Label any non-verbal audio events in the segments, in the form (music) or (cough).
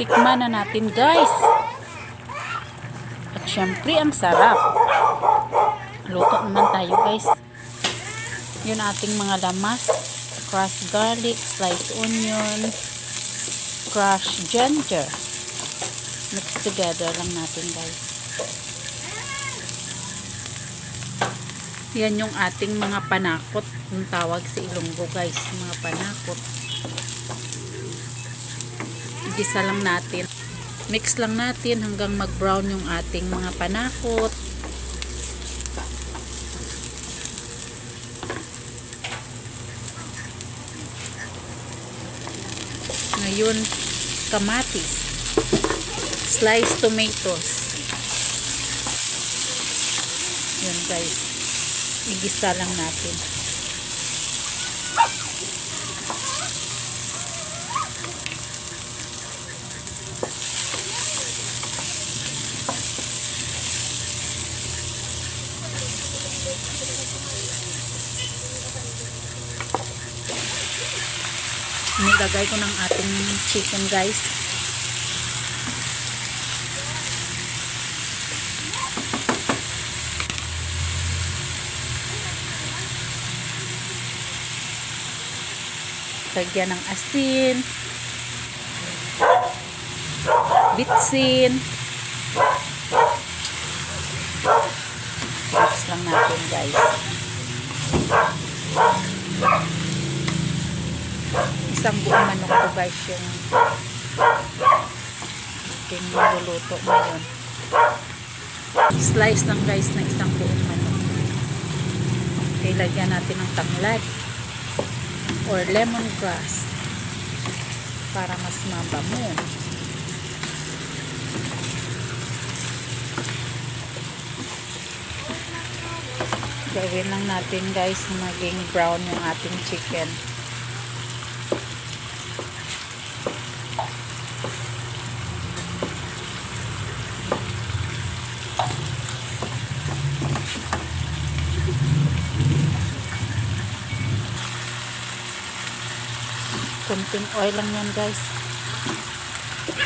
tikman na natin guys. At syempre ang sarap. Luto naman tayo guys. Yun ating mga lamas. Crushed garlic, sliced onion, crushed ginger. Mix together lang natin guys. Yan yung ating mga panakot. Yung tawag sa Ilonggo guys. Mga panakot. Gisa lang natin. Mix lang natin hanggang mag-brown yung ating mga panakot. Ngayon, kamatis. Sliced tomatoes. Yan guys. Igisa lang natin. Nilagay ko ng ating chicken guys. Lagyan ng asin. Bitsin. Mix lang natin guys. Isang buong manok ko guys yung aking niluluto ngayon. Slice lang guys ng isang buong manok. Okay, lagyan natin ng tanglad or lemongrass para mas mabango. Gawin lang natin guys maging brown yung ating chicken. Kunting oil lang yan guys.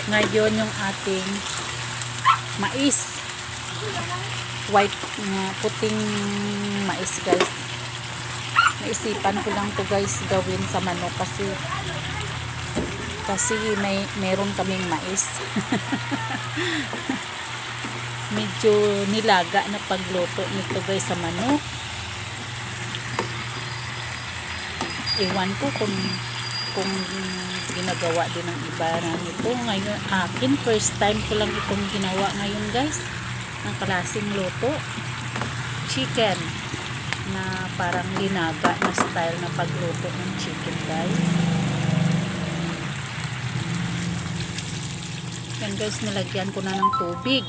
Ngayon yung ating mais. White, uh, puting mais guys. Naisipan ko lang to guys gawin sa manok kasi kasi may meron kaming mais. (laughs) Medyo nilaga na pagluto nito guys sa manok. Ewan ko kung kung ginagawa din ng iba na nito. Ngayon, akin, first time ko lang itong ginawa ngayon guys. Ng klaseng luto. Chicken na parang linaga na style na pagluto ng chicken guys. Yan guys, nilagyan ko na ng tubig.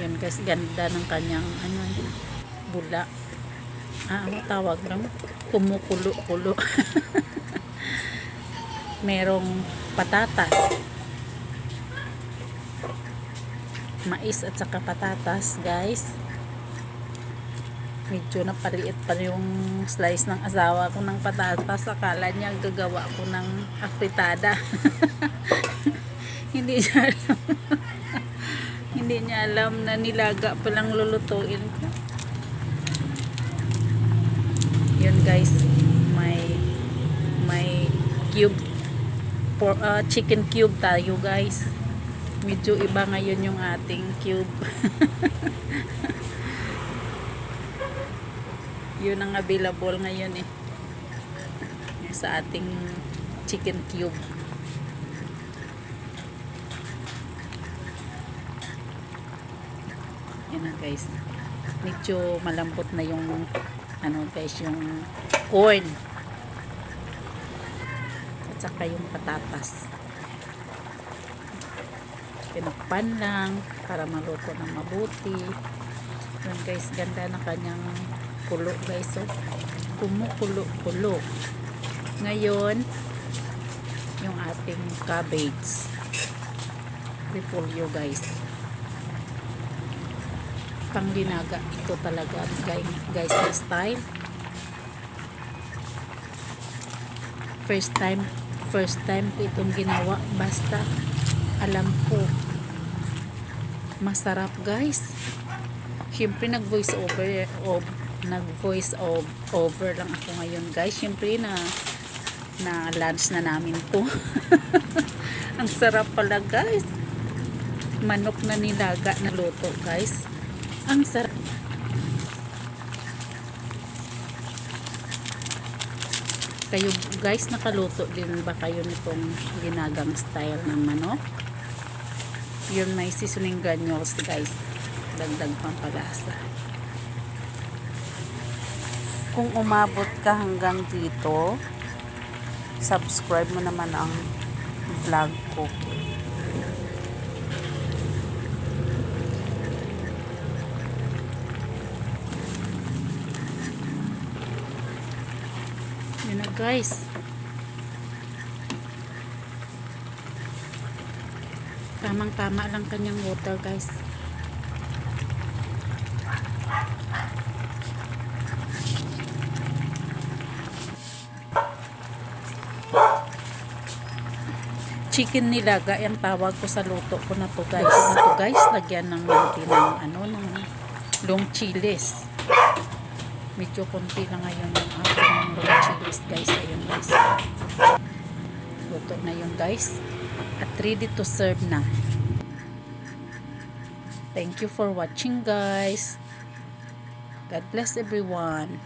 Yan guys, ganda ng kanyang ano, bula. Ah, ano tawag lang? Kumukulo-kulo. (laughs) Merong patatas. Mais at saka patatas, guys. Medyo napaliit pa yung slice ng asawa ko ng patatas. Akala niya gagawa ko ng afritada. (laughs) Hindi niya alam. Hindi niya alam na nilaga palang lulutuin ko. Yun guys, may may cube for uh, chicken cube tayo guys. Medyo iba ngayon yung ating cube. (laughs) Yun ang available ngayon eh. Sa ating chicken cube. Yan na guys. Medyo malambot na yung ano guys, yung corn. At saka yung patatas. Pinakpan lang para maluto ng mabuti. Yun guys, ganda ng kanyang kulo guys. So, kumukulo-kulo. Ngayon, yung ating cabbage. Repolyo guys. Pang linaga ito talaga guys, na style. First time first time ko itong ginawa. Basta alam ko masarap guys. Syempre nag voice over of nag voice of, over lang ako ngayon guys. Syempre na na lunch na namin to. (laughs) Ang sarap pala guys. Manok na nilaga na luto guys ang sarap. Kayo guys nakaluto din ba kayo nitong ginagang style ng manok? Yun may seasoning granules guys. Dagdag pampalasa. Kung umabot ka hanggang dito subscribe mo naman ang vlog ko guys. Tamang tama lang kanyang water guys. Chicken nilaga yung tawag ko sa luto ko na to guys. Na to guys? Lagyan ng konti ng ano ng long chiles. Medyo konti lang ngayon yung aking long chiles guys ayun guys. Luto na yun guys. At ready to serve na. Thank you for watching guys. God bless everyone